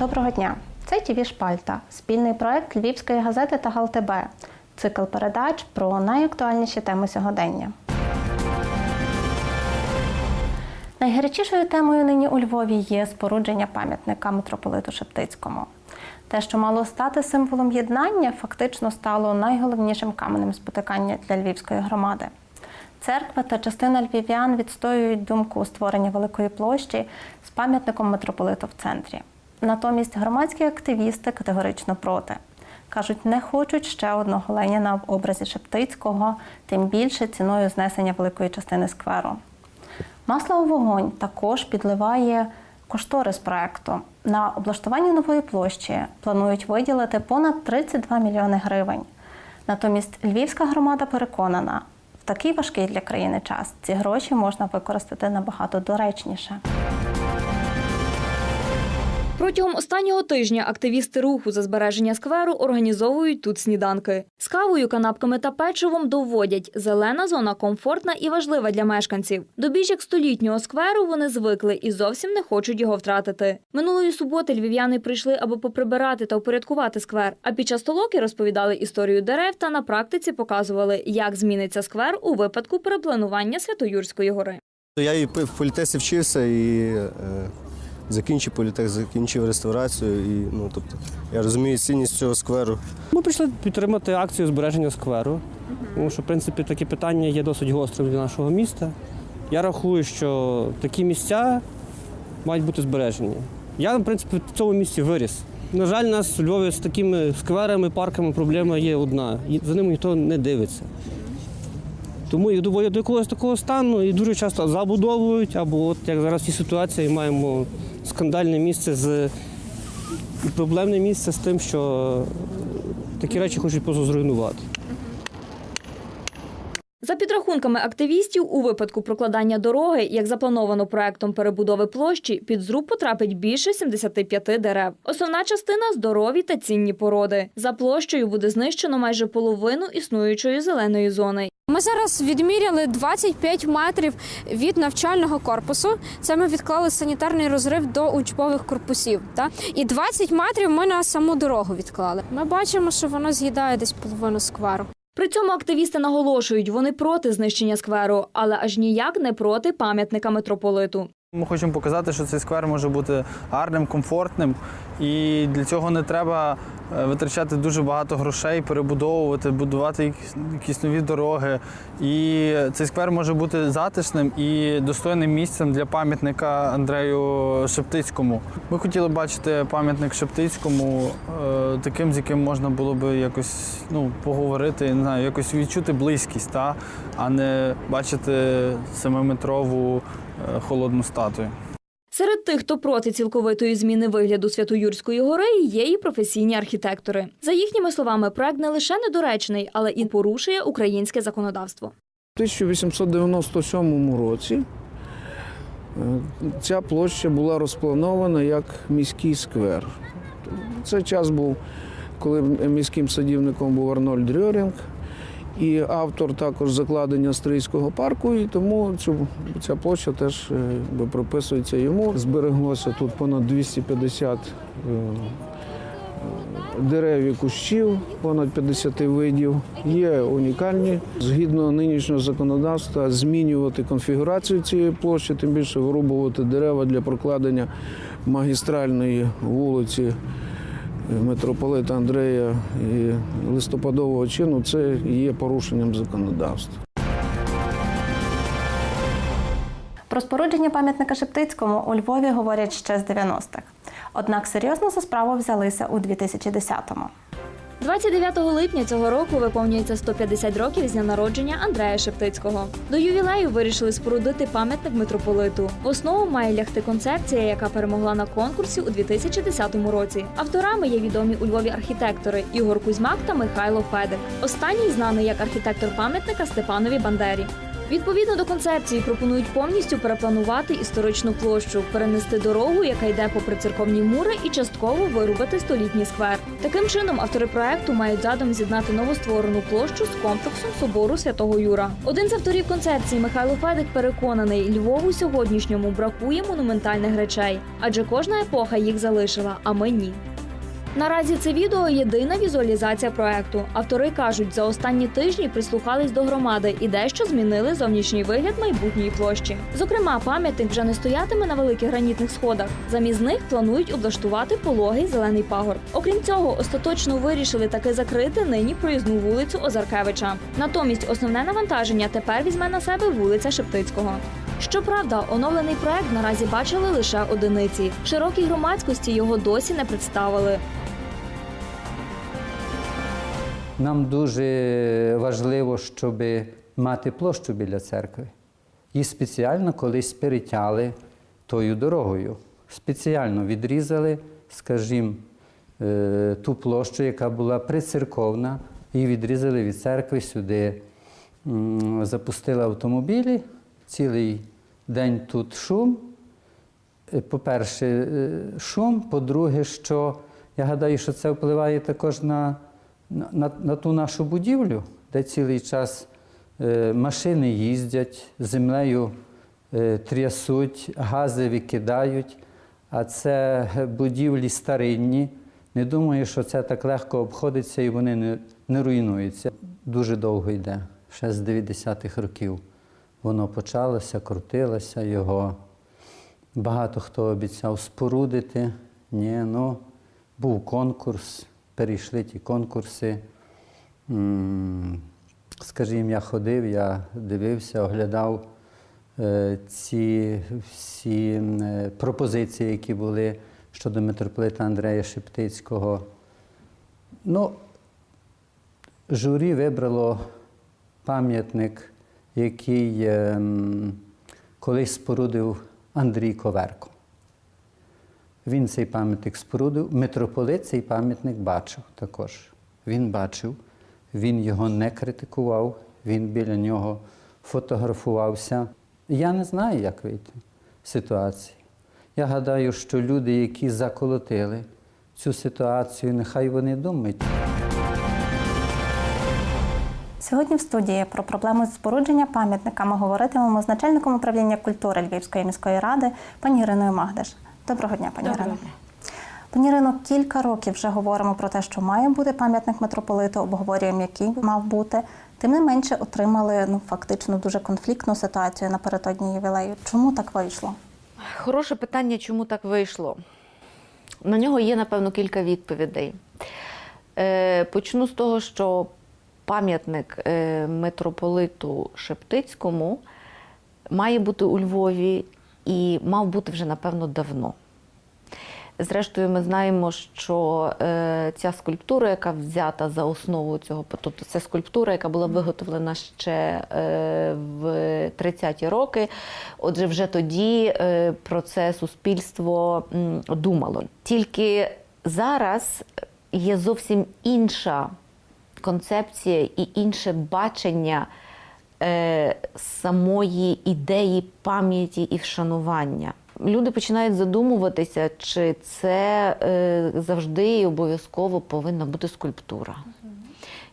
Доброго дня! Це ТІВІ Шпальта, спільний проект Львівської газети та ГАЛТБ. Цикл передач про найактуальніші теми сьогодення. Найгарячішою темою нині у Львові є спорудження пам'ятника митрополиту Шептицькому. Те, що мало стати символом єднання, фактично стало найголовнішим каменем спотикання для львівської громади. Церква та частина львів'ян відстоюють думку створення великої площі з пам'ятником митрополиту в центрі. Натомість громадські активісти категорично проти. Кажуть, не хочуть ще одного Леніна в образі Шептицького, тим більше ціною знесення великої частини скверу. Масло у вогонь також підливає кошторис проекту. На облаштування нової площі планують виділити понад 32 мільйони гривень. Натомість львівська громада переконана, в такий важкий для країни час ці гроші можна використати набагато доречніше. Протягом останнього тижня активісти руху за збереження скверу організовують тут сніданки. З кавою, канапками та печивом доводять, зелена зона комфортна і важлива для мешканців. До більш як столітнього скверу вони звикли і зовсім не хочуть його втратити. Минулої суботи львів'яни прийшли, аби поприбирати та упорядкувати сквер. А під час толоки розповідали історію дерев та на практиці показували, як зміниться сквер у випадку перепланування Святоюрської гори. Я і в політесі вчився і е, закінчив політех, закінчив реставрацію. І, ну, тобто, я розумію цінність цього скверу. Ми прийшли підтримати акцію збереження скверу, тому що, в принципі, таке питання є досить гострим для нашого міста. Я рахую, що такі місця мають бути збережені. Я, в принципі, в цьому місці виріс. На жаль, у нас у Львові з такими скверами, парками проблема є одна. І За ними ніхто не дивиться. Тому їх доводять до якогось такого стану і дуже часто забудовують, або от як зараз цій ситуації маємо скандальне місце з проблемне місце з тим, що такі речі хочуть просто зруйнувати. За підрахунками активістів, у випадку прокладання дороги, як заплановано проектом перебудови площі, під зруб потрапить більше 75 дерев. Основна частина здорові та цінні породи. За площею буде знищено майже половину існуючої зеленої зони. Ми зараз відміряли 25 метрів від навчального корпусу. Це ми відклали санітарний розрив до учбових корпусів. Та? І 20 метрів ми на саму дорогу відклали. Ми бачимо, що воно з'їдає десь половину скверу. При цьому активісти наголошують, вони проти знищення скверу, але аж ніяк не проти пам'ятника митрополиту. Ми хочемо показати, що цей сквер може бути гарним, комфортним, і для цього не треба витрачати дуже багато грошей, перебудовувати, будувати якісь- якісь нові дороги. І цей сквер може бути затишним і достойним місцем для пам'ятника Андрею Шептицькому. Ми хотіли бачити пам'ятник Шептицькому е, таким, з яким можна було би якось ну, поговорити, не знаю, якось відчути близькість, та? а не бачити семиметрову е, холодну статую. Серед тих, хто проти цілковитої зміни вигляду Святоюрської гори, є і професійні архітектори. За їхніми словами, проект не лише недоречний, але і порушує українське законодавство. У 1897 році е, ця площа була розпланована як міський сквер. Це час був, коли міським садівником був Арнольд Рьорінг, і автор також закладення Стрийського парку, і тому цю, ця площа теж е, якби, приписується йому. Збереглося тут понад 250 е, дерев і кущів, понад 50 видів. Є унікальні. Згідно нинішнього законодавства, змінювати конфігурацію цієї площі, тим більше вирубувати дерева для прокладення магістральної вулиці митрополита Андрея і листопадового чину. Це є порушенням законодавства. Про спорудження пам'ятника Шептицькому у Львові говорять ще з 90-х. Однак серйозно за справу взялися у 2010-му. 29 липня цього року виповнюється 150 років з дня народження Андрея Шептицького. До ювілею вирішили спорудити пам'ятник митрополиту. В основу має лягти концепція, яка перемогла на конкурсі у 2010 році. Авторами є відомі у Львові архітектори Ігор Кузьмак та Михайло Федик. Останній знаний як архітектор пам'ятника Степанові Бандері. Відповідно до концепції пропонують повністю перепланувати історичну площу, перенести дорогу, яка йде попри церковні мури, і частково вирубати столітній сквер. Таким чином, автори проекту мають задум з'єднати новостворену площу з комплексом собору святого Юра. Один з авторів концепції Михайло Федик переконаний, Львову сьогоднішньому бракує монументальних речей, адже кожна епоха їх залишила, а ми ні. Наразі це відео єдина візуалізація проекту. Автори кажуть, за останні тижні прислухались до громади і дещо змінили зовнішній вигляд майбутньої площі. Зокрема, пам'ятник вже не стоятиме на великих гранітних сходах. Замість них планують облаштувати пологий зелений пагорб. Окрім цього, остаточно вирішили таки закрити нині проїзну вулицю Озаркевича. Натомість основне навантаження тепер візьме на себе вулиця Шептицького. Щоправда, оновлений проект наразі бачили лише одиниці. Широкій громадськості його досі не представили. Нам дуже важливо, щоб мати площу біля церкви. І спеціально колись перетяли тою дорогою. Спеціально відрізали, скажімо, е, ту площу, яка була прицерковна, і відрізали від церкви сюди. Запустили автомобілі, цілий день тут шум. Е, По-перше, е, шум, по-друге, що я гадаю, що це впливає також на, на, на, ту нашу будівлю, де цілий час е, машини їздять, землею е, трясуть, гази викидають, а це будівлі старинні. Не думаю, що це так легко обходиться і вони не, не руйнуються. Дуже довго йде, ще з 90-х років. Воно почалося, крутилося його. Багато хто обіцяв спорудити. Ні, ну, був конкурс, перейшли ті конкурси. Скажімо, я ходив, я дивився, оглядав е, ці всі е, пропозиції, які були щодо митрополита Андрея Шептицького. Ну, журі вибрало пам'ятник, який ем, колись спорудив Андрій Коверко. Він цей пам'ятник спорудив. Митрополит цей пам'ятник бачив також. Він бачив, він його не критикував, він біля нього фотографувався. Я не знаю, як вийти з ситуації. Я гадаю, що люди, які заколотили цю ситуацію, нехай вони думають. Сьогодні в студії про проблему спорудження пам'ятника ми говоритимемо з начальником управління культури Львівської міської ради пані Іриною Магдеш. Доброго дня, пані Ірино. Пані Ірино, кілька років вже говоримо про те, що має бути пам'ятник митрополиту, обговорюємо, який мав бути. Тим не менше, отримали ну фактично дуже конфліктну ситуацію напередодні ювілею. Чому так вийшло? Хороше питання, чому так вийшло? На нього є, напевно, кілька відповідей. Е, почну з того, що пам'ятник е, митрополиту Шептицькому має бути у Львові і мав бути вже, напевно, давно. Зрештою, ми знаємо, що е, ця скульптура, яка взята за основу цього, тобто це скульптура, яка була виготовлена ще е, в 30-ті роки. Отже, вже тоді е, про це суспільство м, думало. Тільки зараз є зовсім інша концепція і інше бачення е, самої ідеї пам'яті і вшанування. Люди починають задумуватися, чи це е, завжди і обов'язково повинна бути скульптура.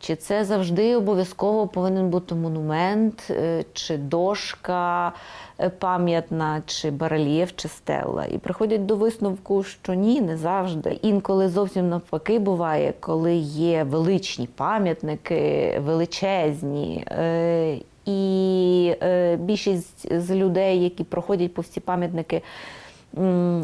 Чи це завжди обов'язково повинен бути монумент, е, чи дошка е, пам'ятна, чи барельєф, чи стелла. І приходять до висновку, що ні, не завжди. Інколи зовсім навпаки буває, коли є величні пам'ятники, величезні. е, І більшість з людей, які проходять по всі пам'ятники,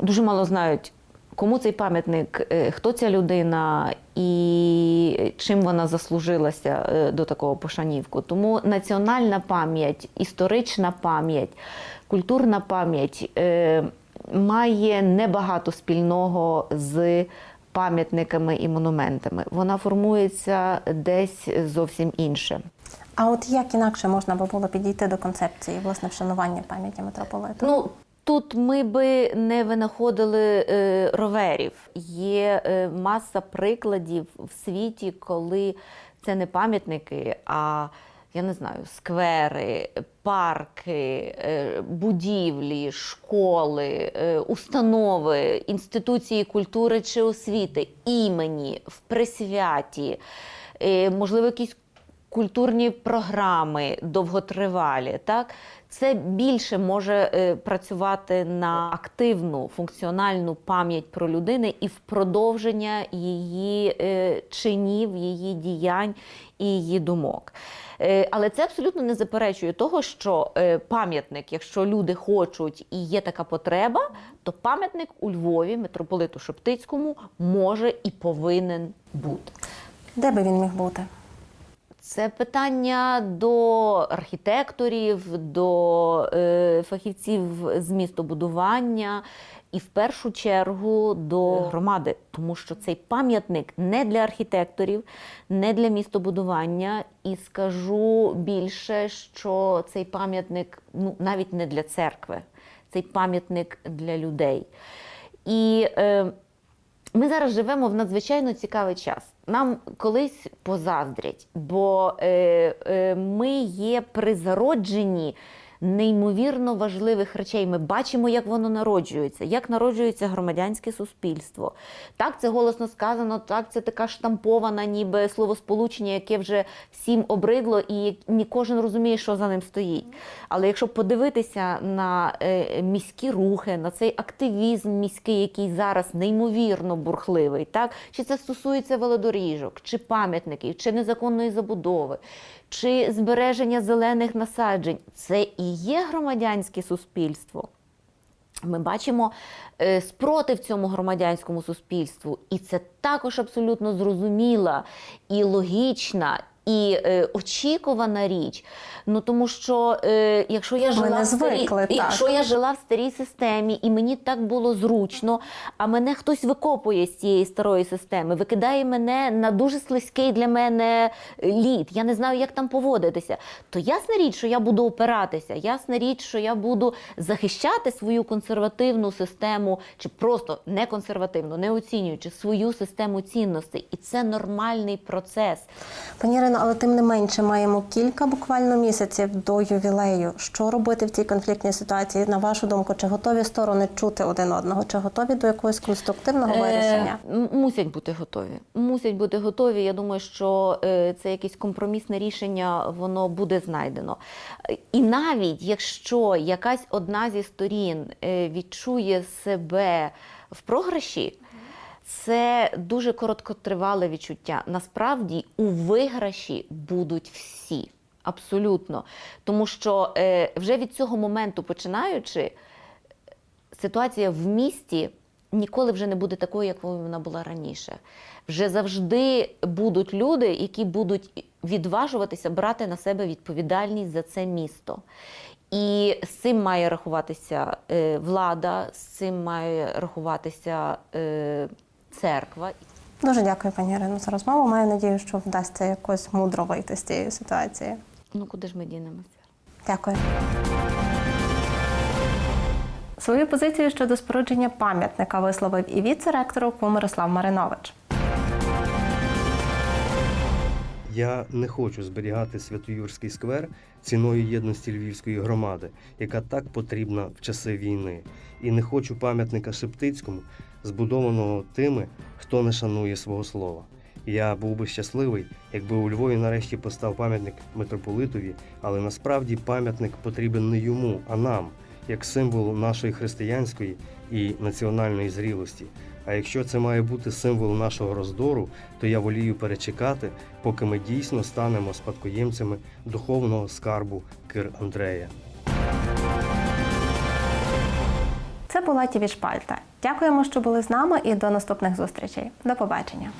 дуже мало знають, кому цей пам'ятник, е, хто ця людина і чим вона заслужилася е, до такого пошанівку. Тому національна пам'ять, історична пам'ять, культурна пам'ять е, має небагато спільного з пам'ятниками і монументами. Вона формується десь зовсім інше. А от як інакше можна би було підійти до концепції власне вшанування пам'яті митрополиту? Ну тут ми би не винаходили е, роверів. Є е, маса прикладів в світі, коли це не пам'ятники, а я не знаю, сквери, парки, е, будівлі, школи, е, установи, інституції культури чи освіти, імені, в присвяті, е, можливо, якісь культурні програми довготривалі, так це більше може е, працювати на активну функціональну пам'ять про людини і в продовження її е, чинів, її діянь і її думок. Е, Але це абсолютно не заперечує того, що пам'ятник, якщо люди хочуть і є така потреба, то пам'ятник у Львові, митрополиту Шептицькому, може і повинен бути. Де би він міг бути? Це питання до архітекторів, до е, фахівців з містобудування і в першу чергу до громади, тому що цей пам'ятник не для архітекторів, не для містобудування. І скажу більше, що цей пам'ятник ну, навіть не для церкви, цей пам'ятник для людей. І е, ми зараз живемо в надзвичайно цікавий час. Нам колись позаздрять, бо е, е, ми є при зародженні неймовірно важливих речей. Ми бачимо, як воно народжується, як народжується громадянське суспільство. Так, це голосно сказано, так, це така штампована, ніби словосполучення, яке вже всім обридло, і не кожен розуміє, що за ним стоїть. Але якщо подивитися на е, міські рухи, на цей активізм міський, який зараз неймовірно бурхливий, так чи це стосується велодоріжок, чи пам'ятників, чи незаконної забудови, чи збереження зелених насаджень, це і є громадянське суспільство. Ми бачимо е, спротив цьому громадянському суспільству, і це також абсолютно зрозуміла і логічна. І е, очікувана річ, ну тому що е, якщо я жила не в старій, так. якщо я жила в старій системі, і мені так було зручно, а мене хтось викопує з цієї старої системи, викидає мене на дуже слизький для мене лід. Я не знаю, як там поводитися. То ясна річ, що я буду опиратися, ясна річ, що я буду захищати свою консервативну систему, чи просто не консервативну, не оцінюючи свою систему цінностей. І це нормальний процес. Пані Ірино, але тим не менше маємо кілька буквально місяців до ювілею. Що робити в цій конфліктній ситуації? На вашу думку, чи готові сторони чути один одного? Чи готові до якогось конструктивного вирішення? Е, мусять бути готові. Мусять бути готові. Я думаю, що е, це якесь компромісне рішення, воно буде знайдено. Е, І навіть якщо якась одна зі сторін е, відчує себе в програші. Це дуже короткотривале відчуття. Насправді у виграші будуть всі. Абсолютно. Тому що е, вже від цього моменту починаючи, ситуація в місті ніколи вже не буде такою, як вона була раніше. Вже завжди будуть люди, які будуть відважуватися брати на себе відповідальність за це місто. І з цим має рахуватися е, влада, з цим має рахуватися е, церква. Дуже дякую, пані Ірино, за розмову. Маю надію, що вдасться якось мудро вийти з цієї ситуації. Ну куди ж ми дінемося? Дякую. Свою позицію щодо спорудження пам'ятника висловив і віце-ректор УКУ Мирослав Маринович. Я не хочу зберігати Святоюрський сквер ціною єдності львівської громади, яка так потрібна в часи війни. І не хочу пам'ятника Шептицькому, збудованого тими, хто не шанує свого слова. Я був би щасливий, якби у Львові нарешті постав пам'ятник митрополитові, але насправді пам'ятник потрібен не йому, а нам, як символу нашої християнської і національної зрілості. А якщо це має бути символ нашого роздору, то я волію перечекати, поки ми дійсно станемо спадкоємцями духовного скарбу Кир Андрея. Це була Тіві Шпальта. Дякуємо, що були з нами, і до наступних зустрічей. До побачення.